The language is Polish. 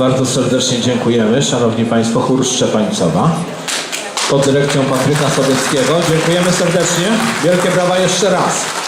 Bardzo serdecznie dziękujemy, Szanowni Państwo, chór Szczepańcowa pod dyrekcją Patryka Sowieckiego. Dziękujemy serdecznie. Wielkie brawa jeszcze raz.